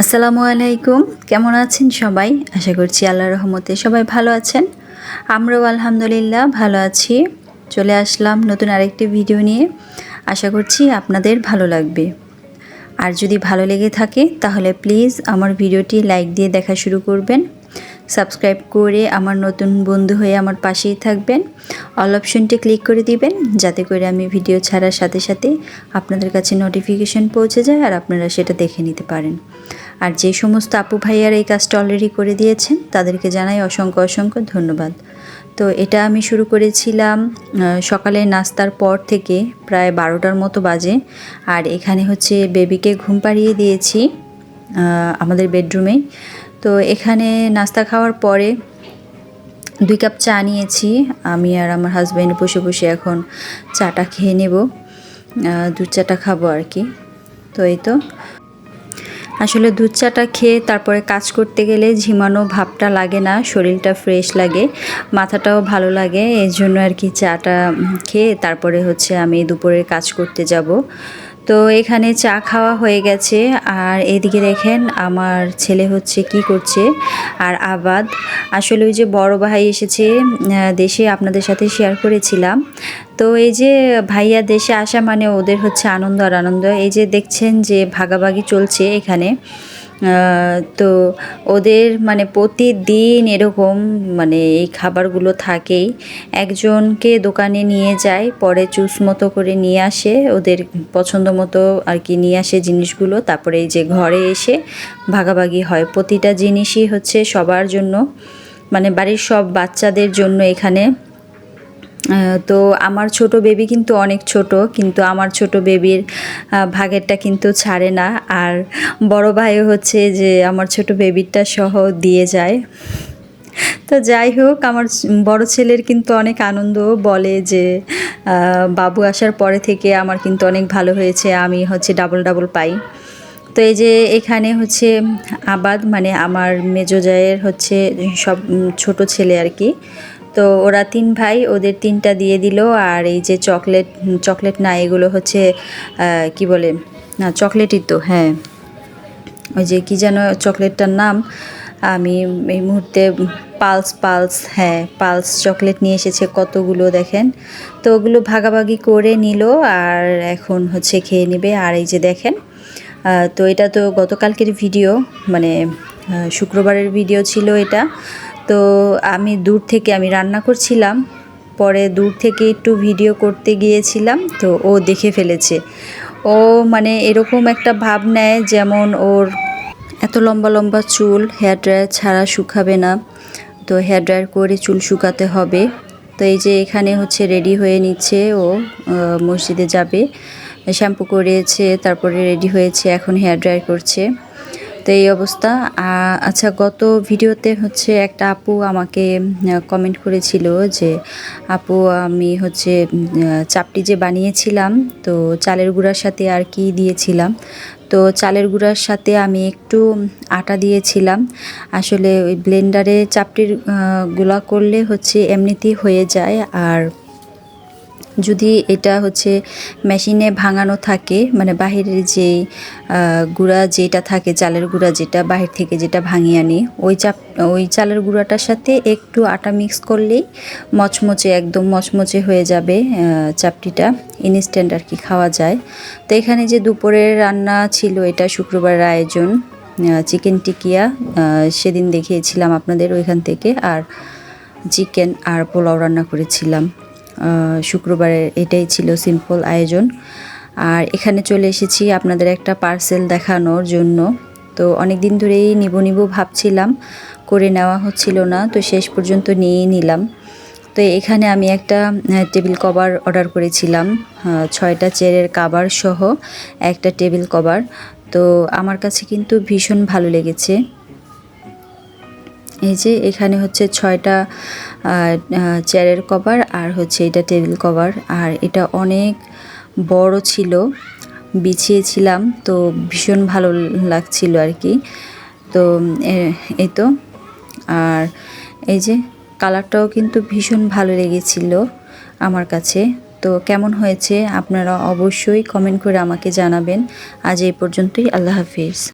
আসসালামু আলাইকুম। কেমন আছেন সবাই? আশা করছি আল্লাহ রহমতে সবাই ভালো আছেন। আমরাও আলহামদুলিল্লাহ ভালো আছি। চলে আসলাম নতুন আরেকটি ভিডিও নিয়ে। আশা করছি আপনাদের ভালো লাগবে। আর যদি ভালো লেগে থাকে, তাহলে প্লিজ আমার ভিডিওটি লাইক দিয়ে দেখা শুরু করবেন। সাবস্ক্রাইব করে আমার নতুন বন্ধু হয়ে আমার পাশেই থাকবেন। অল অপশনটি ক্লিক করে দিবেন, যাতে করে আমি ভিডিও ছাড়ার সাথে সাথে আপনাদের কাছে নোটিফিকেশন পৌঁছে যায় আর আপনারা সেটা দেখে নিতে পারেন। আর যে সমস্ত আপু ভাইয়ার এই কাজটা অলরেডি করে দিয়েছেন, তাদেরকে জানাই অসংখ্য অসংখ্য ধন্যবাদ। তো এটা আমি শুরু করেছিলাম সকালে নাস্তার পর থেকে প্রায় বারোটার মতো বাজে। আর এখানে হচ্ছে বেবিকে ঘুম পাড়িয়ে দিয়েছি। আমাদের বেডরুমে তো এখানে নাস্তা খাওয়ার পরে দুই কাপ চা নিয়েছি। আমি আর আমার হাজব্যান্ড বসে বসে এখন চাটা খেয়ে নেব। দুধ চাটা খাব আর কি। তো এই তো। আসলে দুধ চাটা খেয়ে তারপরে কাজ করতে গেলে ঝিমানো ভাবটা লাগে না, শরীরটা ফ্রেশ লাগে, মাথাটাও ভালো লাগে এই জন্য আর কি চাটা খেয়ে তারপরে হচ্ছে আমি দুপুরের কাজ করতে যাব। তো এখানে চা খাওয়া হয়ে গেছে। আর এদিকে দেখেন আমার ছেলে হচ্ছে কি করছে। আর আবাদ, আসলে ওই যে বড় ভাই এসেছে দেশে আপনাদের সাথে শেয়ার করেছিলাম। তো এই যে ভাইয়া দেশে আসা মানে ওদের হচ্ছে আনন্দ আর আনন্দ। এই যে দেখছেন যে ভাগাভাগি চলছে এখানে। তো ওদের মানে প্রতিদিন এরকম মানে এই খাবারগুলো থাকেই। একজনকে দোকানে নিয়ে যায়, পরে চুস মতো করে নিয়ে আসে, ওদের পছন্দ মতো আর কি নিয়ে আসে জিনিসগুলো। তারপরে এই যে ঘরে এসে ভাগাভাগি হয়। প্রতিটা জিনিসই হচ্ছে সবার জন্য মানে বাড়ির সব বাচ্চাদের জন্য এখানে তো আমার ছোট বেবি কিন্তু অনেক ছোট, কিন্তু আমার ছোট বেবির ভাগেরটা কিন্তু ছাড়ে না। আর বড় ভাইও হচ্ছে যে আমার ছোট বেবিরটা সহ দিয়ে যায়। তো যাই হোক, আমার বড় ছেলের কিন্তু অনেক আনন্দ বলে যে বাবু আসার পরে থেকে আমার কিন্তু অনেক ভালো হয়েছে, আমি হচ্ছে ডাবল ডাবল পাই। তো এই যে এখানে হচ্ছে আবাদ মানে আমার মেজো জায়ের হচ্ছে সব ছোট ছেলে আর কি। তো ওরা তিন ভাই, ওদের তিনটা দিয়ে দিল। আর এই যে চকলেট চকলেট না, এগুলো হচ্ছে কি বলে? না, চকলেটই তো হ্যাঁ। ওই যে কী যেন চকলেটটার নাম, আমি এই মুহূর্তে পালস পালস হ্যাঁ পালস চকলেট নিয়ে এসেছে কতগুলো দেখেন। তো ওগুলো ভাগাভাগি করে নিল আর এখন হচ্ছে খেয়ে নেবে। আর এই যে দেখেন তো এটা তো গতকালকের ভিডিও মানে শুক্রবারের ভিডিও ছিল এটা। তো আমি দূর থেকে আমি রান্না করছিলাম, পরে দূর থেকে একটু ভিডিও করতে গিয়েছিলাম, তো ও দেখে ফেলেছে। ও মানে এরকম একটা ভাব নেয় যেমন ওর এত লম্বা লম্বা চুল হেয়ার ড্রায়ার ছাড়া শুকাবে না, তো হেয়ার ড্রায়ার করে চুল শুকাতে হবে। তো এই যে এখানে হচ্ছে রেডি হয়ে নিচ্ছে ও মসজিদে যাবে শ্যাম্পু করেছে, তারপরে রেডি হয়েছে, এখন হেয়ার ড্রায়ার করছে। তো এই অবস্থা। আচ্ছা গত ভিডিওতে হচ্ছে একটা আপু আমাকে কমেন্ট করেছিল যে, আপু, আমি হচ্ছে চাপটি যে বানিয়েছিলাম, তো চালের গুঁড়ার সাথে আর কি দিয়েছিলাম? তো চালের গুঁড়ার সাথে আমি একটু আটা দিয়েছিলাম। আসলে ওই ব্লেন্ডারে চাপটিরগুলা করলে হচ্ছে এমনিতেই হয়ে যায়। আর যদি এটা হচ্ছে মেশিনে ভাঙানো থাকে মানে বাহিরের যে গুঁড়া যেটা থাকে, চালের গুঁড়া যেটা বাহির থেকে যেটা ভাঙিয়ে আনি, ওই চাপ, ওই চালের গুঁড়াটার সাথে একটু আটা মিক্স করলেই মচমচে, একদম মচমচে হয়ে যাবে চাপটিটা ইনস্ট্যান্ট আর কি খাওয়া যায়। তো এখানে যে দুপুরের রান্না ছিল, এটা শুক্রবারের আয়োজন চিকেন টিকিয়া সেদিন দেখিয়েছিলাম আপনাদের ওইখান থেকে, আর চিকেন আর পোলাও রান্না করেছিলাম। শুক্রবারের এটাই ছিল সিম্পল আয়োজন। আর এখানে চলে এসেছি আপনাদের একটা পার্সেল দেখানোর জন্য। তো অনেক দিন ধরেই নিব নিব ভাবছিলাম, করে নেওয়া হচ্ছিল না, তো শেষ পর্যন্ত নিয়েই নিলাম। তো এখানে আমি একটা টেবিল কভার অর্ডার করেছিলাম। ছয়টা চেয়ারের কাভার সহ একটা টেবিল কভার তো আমার কাছে কিন্তু ভীষণ ভালো লেগেছে। এই যে এখানে হচ্ছে ছয়টা চেয়ারের কভার আর হচ্ছে এটা টেবিল কভার আর এটা অনেক বড় ছিল, বিছিয়েছিলাম, তো ভীষণ ভালো লাগছিল আর কি। তো এই তো। আর এই যে কালারটাও কিন্তু ভীষণ ভালো লেগেছিল আমার কাছে। তো কেমন হয়েছে আপনারা অবশ্যই কমেন্ট করে আমাকে জানাবেন। আজ এই পর্যন্তই, আল্লাহ হাফিজ।